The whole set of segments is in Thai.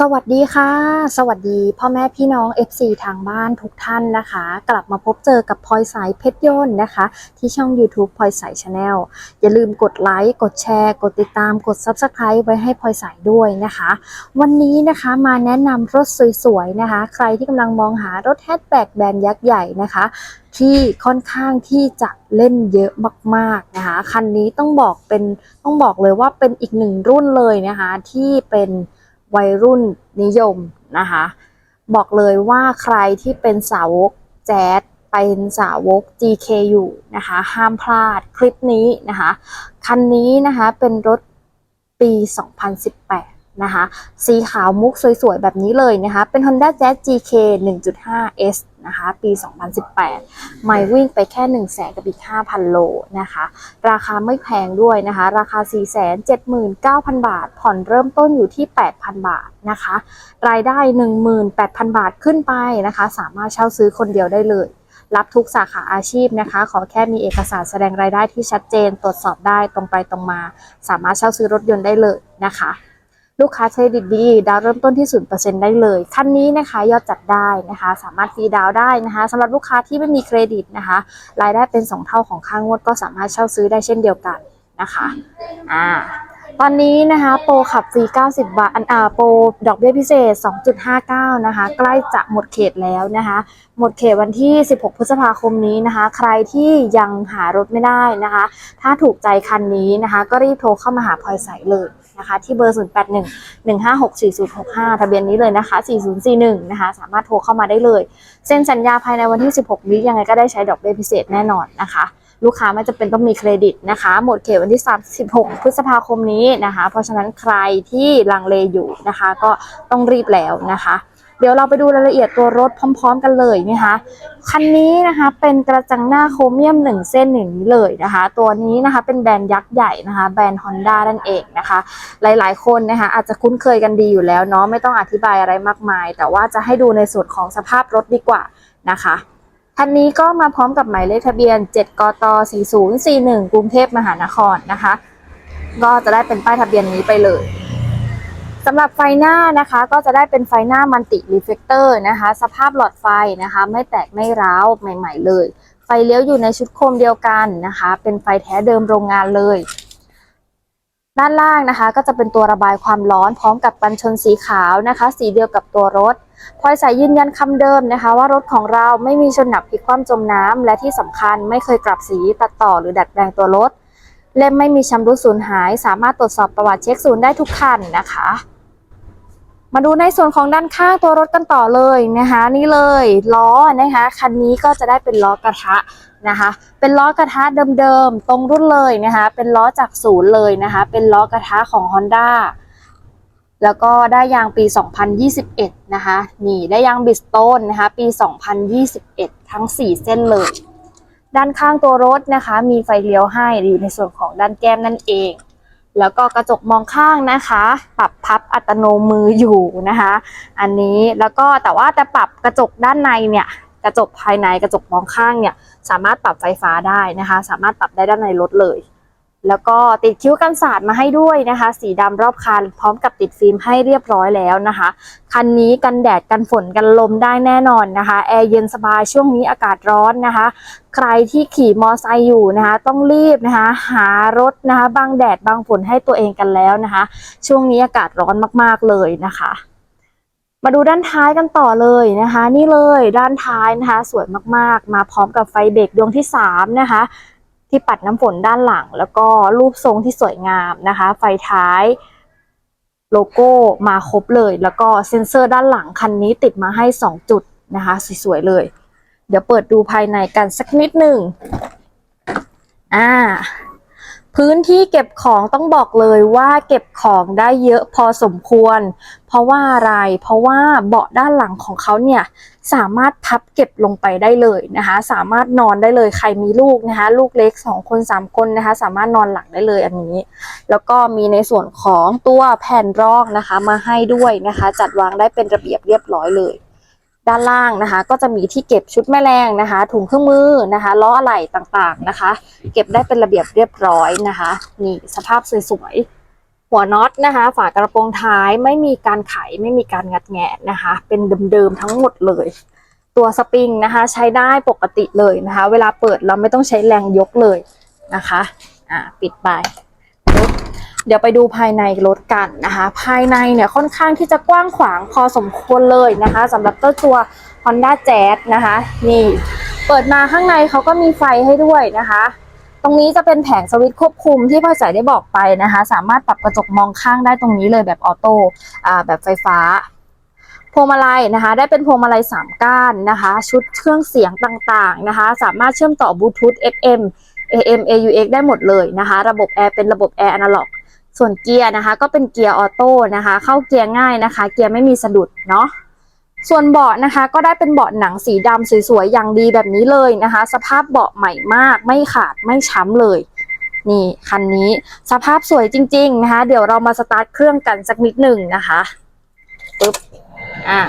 สวัสดีค่ะ สวัสดีพ่อแม่พี่น้อง FC ทางบ้านทุกท่านนะคะ กลับมาพบเจอกับพลอยสายเพชรยนต์นะคะ ที่ช่อง YouTube พลอยสายชาแนลอย่าลืมกดไลค์กดแชร์ กดติดตามกด Subscribe ไว้ให้พลอยสายด้วยนะคะ วันนี้นะคะมาแนะนำรถสวยๆนะคะ ใครที่กำลังมองหารถแฮชแบ็กแบรนด์ยักษ์ใหญ่นะคะที่ค่อนข้างที่จะเล่นเยอะมากๆนะคะคันนี้ต้องบอกเป็นต้องบอกเลยว่าเป็นอีกหนึ่งรุ่นเลยนะคะที่เป็น วัยรุ่นนิยมนะคะ บอกเลยว่าใครที่เป็นสาวกแจ๊สเป็นสาวก GK อยู่นะคะ ห้ามพลาดคลิปนี้นะคะ คันนี้นะคะเป็นรถปี 2018 นะคะ สีขาวมุกสวยๆ แบบนี้เลยนะคะ เป็น Honda Jazz GK 1.5S นะคะ ปี 2018 ไม่วิ่งไปแค่ 1 0 0 0 0แสนกับอีก 5,000 โลนะคะ ราคาไม่แพงด้วยนะคะ ราคา 479,000 บาท ผ่อนเริ่มต้นอยู่ที่ 8,000 บาทนะคะ รายได้ 18,000 บาทขึ้นไปนะคะ สามารถเช่าซื้อคนเดียวได้เลยรับทุกสาขาอาชีพนะคะ ขอแค่มีเอกสารแสดงรายได้ที่ชัดเจน ตรวจสอบได้ตรงไปตรงมา สามารถเช่าซื้อรถยนต์ได้เลยนะคะ ลูกค้าเครดิตดี ดาวเริ่มต้นที่ 0%ได้เลย คันนี้นะคะยอดจัดได้นะคะ สามารถฟรีดาวได้นะคะสำหรับลูกค้าที่ไม่มีเครดิตนะคะ รายได้เป็น 2 เท่าของค่างวดก็สามารถเช่าซื้อได้เช่นเดียวกันนะคะอ่าตอนนี้นะคะโปรขับฟรี 90 บาท อันอ่าโปรดอกเบี้ยพิเศษ 2.59 นะคะ ใกล้จะหมดเขตแล้วนะคะ หมดเขตวันที่ 16 พฤษภาคมนี้นะคะ ใครที่ยังหารถไม่ได้นะคะ ถ้าถูกใจคันนี้นะคะ ก็รีบโทรเข้ามาหาพลอยใสเลย นะคะ ที่เบอร์ 081 156 4065 ทะเบียนนี้เลยนะคะ 4041 นะคะ สามารถโทรเข้ามาได้เลยเซ็นสัญญาภายในวันที่ 16 นี้ยังไงก็ได้ใช้ดอกเบี้ยพิเศษแน่นอนนะคะลูกค้าไม่จำเป็นต้องมีเครดิตนะคะ หมดเขตวันที่ 36 พฤษภาคมนี้นะคะ เพราะฉะนั้นใครที่ลังเลอยู่นะคะ ก็ต้องรีบแล้วนะคะ เดี๋ยวเราไปดูรายละเอียดตัวรถพร้อม ๆ กันเลยนะคะ คันนี้นะคะเป็นกระจังหน้าโครเมียมหนึ่งเส้นอย่งนี้เลยนะคะ ตัวนี้นะคะเป็นแบรนด์ยักษ์ใหญ่นะคะ แบรนด์ Honda นั่นเองนะคะ หลายๆ คนนะคะอาจจะคุ้นเคยกันดีอยู่แล้วเนาะไม่ต้องอธิบายอะไรมากมาย แต่ว่าจะให้ดูในส่วนของสภาพรถดีกว่านะคะคันนี้ก็มาพร้อมกับหมายเลขทะเบียน 7 กต 4041 กรุงเทพมหานครนะคะ ก็จะได้เป็นป้ายทะเบียนนี้ไปเลย สำหรับไฟหน้านะคะก็จะได้เป็นไฟหน้ามันติรีเฟกเตอร์นะคะ สภาพหลอดไฟนะคะ ไม่แตกไม่ร้าวใหม่ ๆ เลย ไฟเลี้ยวอยู่ในชุดโคมเดียวกันนะคะ เป็นไฟแท้เดิมโรงงานเลย ด้านล่างนะคะ ก็จะเป็นตัวระบายความร้อนพร้อมกับกันชนสีขาวนะคะ สีเดียวกับตัวรถพลอยสายยืนยันคำเดิมนะคะ ว่ารถของเราไม่มีชนหนักพลิกคว่ำจมน้ำและที่สำคัญไม่เคยกลับสีตัดต่อหรือดัดแปลงตัวรถเล่มไม่มีชำรุดสูญหาย สามารถตรวจสอบประวัติเช็คศูนย์ได้ทุกคันนะคะ มาดูในส่วนของด้านข้างตัวรถกันต่อเลยนะคะ นี่เลยล้อนะคะคันนี้ก็จะได้เป็นล้อกระทะนะคะ เป็นล้อกระทะเดิมๆตรงรุ่นเลยนะคะ เป็นล้อจากศูนย์เลยนะคะ เป็นล้อกระทะของ Honda แล้วก็ได้ยางปี 2021 นะคะ นี่ได้ยางบิสโตนนะคะ ปี 2021 ทั้ง 4 เส้นเลย ด้านข้างตัวรถนะคะ มีไฟเลี้ยวให้อยู่ในส่วนของด้านแก้มนั่นเอง แล้วก็กระจกมองข้างนะคะ ปรับพับอัตโนมืออยู่นะคะ อันนี้แล้วก็แต่ว่าจะปรับกระจกด้านในเนี่ยกระจกภายในกระจกมองข้างเนี่ยสามารถปรับไฟฟ้าได้นะคะ สามารถปรับได้ด้านในรถเลย แล้วก็ติดคิ้วกันสาดมาให้ด้วยนะคะ สีดำรอบคัน พร้อมกับติดฟิล์มให้เรียบร้อยแล้วนะคะ คันนี้กันแดดกันฝนกันลมได้แน่นอนนะคะแอร์เย็นสบายช่วงนี้อากาศร้อนนะคะ ใครที่ขี่มอไซค์อยู่นะคะ ต้องรีบนะคะ หารถนะคะบังแดดบังฝนให้ตัวเองกันแล้วนะคะ ช่วงนี้อากาศร้อนมากๆเลยนะคะมาดูด้านท้ายกันต่อเลยนะคะ นี่เลยด้านท้ายนะคะ สวยมากๆ มาพร้อมกับไฟเบรกดวงที่3นะคะ ที่ปัดน้ำฝนด้านหลัง แล้วก็รูปทรงที่สวยงามนะคะ ไฟท้ายโลโก้มาครบเลย แล้วก็เซ็นเซอร์ด้านหลังคันนี้ติดมาให้ 2 จุดนะคะ สวยๆเลย เดี๋ยวเปิดดูภายในกันสักนิดหนึ่งอ่า พื้นที่เก็บของต้องบอกเลยว่าเก็บของได้เยอะพอสมควร เพราะว่าอะไร เพราะว่าเบาะด้านหลังของเขาเนี่ยสามารถพับเก็บลงไปได้เลยนะคะ สามารถนอนได้เลยใครมีลูกนะคะ ลูกเล็ก 2 คน 3 คนนะคะ สามารถนอนหลังได้เลยอันนี้ แล้วก็มีในส่วนของตัวแผ่นรองนะคะ มาให้ด้วยนะคะ จัดวางได้เป็นระเบียบเรียบร้อยเลย ด้านล่างนะคะ ก็จะมีที่เก็บชุดแม่แรงนะคะ ถุงเครื่องมือนะคะล้ออะไหล่ต่างๆนะคะ เก็บได้เป็นระเบียบเรียบร้อยนะคะนี่สภาพสวยๆหัวน็อตนะคะ ฝากระโปรงท้ายไม่มีการไขไม่มีการงัดแงะนะคะ เป็นเดิมๆทั้งหมดเลย ตัวสปริงนะคะ ใช้ได้ปกติเลยนะคะ เวลาเปิดเราไม่ต้องใช้แรงยกเลยนะคะ อ่า ปิดไป เดี๋ยวไปดูภายในรถกันนะคะ ภายในเนี่ยค่อนข้างที่จะกว้างขวางพอสมควรเลยนะคะสำหรับเจ้าตัว Honda Jazz นะคะ นี่ เปิดมาข้างในเขาก็มีไฟให้ด้วยนะคะ ตรงนี้จะเป็นแผงสวิตช์ควบคุมที่พ่อใส่ได้บอกไปนะคะ สามารถปรับกระจกมองข้างได้ตรงนี้เลยแบบออโต้แบบไฟฟ้าพวงมาลัยนะคะ ได้เป็นพวงมาลัย 3 ก้านนะคะ ชุดเครื่องเสียงต่างๆนะคะ สามารถเชื่อมต่อบลูทูธ FM AM AUX ได้หมดเลยนะคะ ระบบแอร์เป็นระบบแอร์อนาล็อก ส่วนเกียร์นะคะ ก็เป็นเกียร์ออโต้นะคะ เข้าเกียร์ง่ายนะคะ เกียร์ไม่มีสะดุดเนาะส่วนเบาะนะคะ ก็ได้เป็นเบาะหนังสีดำสวยๆอย่างดีแบบนี้เลยนะคะ สภาพเบาะใหม่มาก ไม่ขาดไม่ช้ำเลย นี่คันนี้สภาพสวยจริง ๆนะคะ เดี๋ยวเรามาสตาร์ทเครื่องกันสักนิดหนึ่งนะคะปึ๊บอะ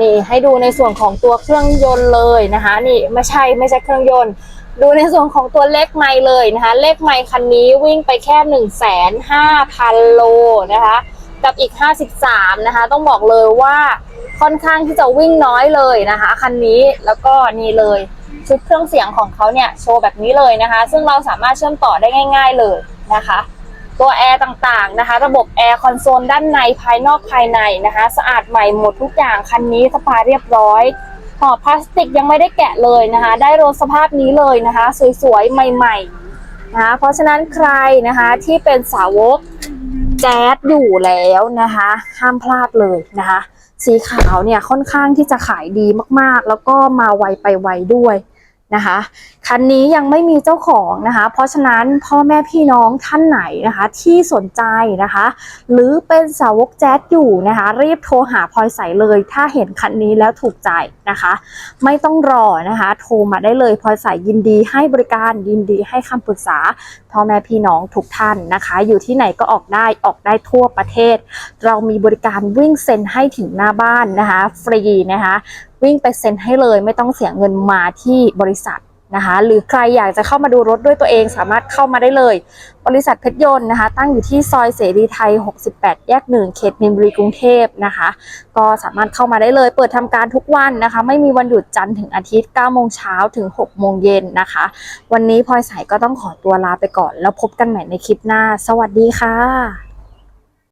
นี่ให้ดูในส่วนของตัวเครื่องยนต์เลยนะคะ นี่ไม่ใช่ไม่ใช่เครื่องยนต์ ดูในส่วนของตัวเลขไมล์เลยนะคะ เลขไมล์คันนี้วิ่งไปแค่หนึ่งแสนห้าพันโลนะคะ กับอีก 53 นะคะ ต้องบอกเลยว่าค่อนข้างที่จะวิ่งน้อยเลยนะคะ คันนี้แล้วก็นี่เลยชุดเครื่องเสียงของเขาเนี่ยโชว์แบบนี้เลยนะคะ ซึ่งเราสามารถเชื่อมต่อได้ง่าย ๆเลยนะคะ ตัวแอร์ต่างๆนะคะ ระบบแอร์คอนโซลด้านในภายนอกภายในนะคะ สะอาดใหม่หมดทุกอย่างคันนี้สปาเรียบร้อย ห่อพลาสติกยังไม่ได้แกะเลยนะคะ ได้รถสภาพนี้เลยนะคะ สวยๆ ใหม่ๆนะคะเพราะฉะนั้นใครนะคะที่เป็นสาวกแจ๊ดอยู่แล้วนะคะ ห้ามพลาดเลยนะคะ สีขาวเนี่ยค่อนข้างที่จะขายดีมากๆ แล้วก็มาไวไปไวด้วย นะคะคันนี้ยังไม่มีเจ้าของนะคะ เพราะฉะนั้นพ่อแม่พี่น้องท่านไหนนะคะ ที่สนใจนะคะ หรือเป็นสาวกแจ๊ดอยู่นะคะ รีบโทรหาพลอยใสเลย ถ้าเห็นคันนี้แล้วถูกใจนะคะ ไม่ต้องรอนะคะ โทรมาได้เลยพลอยใสยินดีให้บริการยินดีให้คำปรึกษาพ่อแม่พี่น้องทุกท่านนะคะ อยู่ที่ไหนก็ออกได้ออกได้ทั่วประเทศ เรามีบริการวิ่งเซ็นให้ถึงหน้าบ้านนะคะ ฟรีนะคะ วิ่งไปเซ็นให้เลยไม่ต้องเสียเงินมาที่บริษัทนะคะ หรือใครอยากจะเข้ามาดูรถด้วยตัวเองสามารถเข้ามาได้เลย บริษัทเพชรยนต์นะคะ ตั้งอยู่ที่ซอยเสรีไทย 68 แยก 1 เขตมินบุรีกรุงเทพนะคะ ก็สามารถเข้ามาได้เลย เปิดทำการทุกวันนะคะ ไม่มีวันหยุดจันทร์ถึงอาทิตย์ 9 โมงเช้าถึง 6 โมงเย็นนะคะ วันนี้พลอยสายก็ต้องขอตัวลาไปก่อน แล้วพบกันใหม่ในคลิปหน้า สวัสดีค่ะ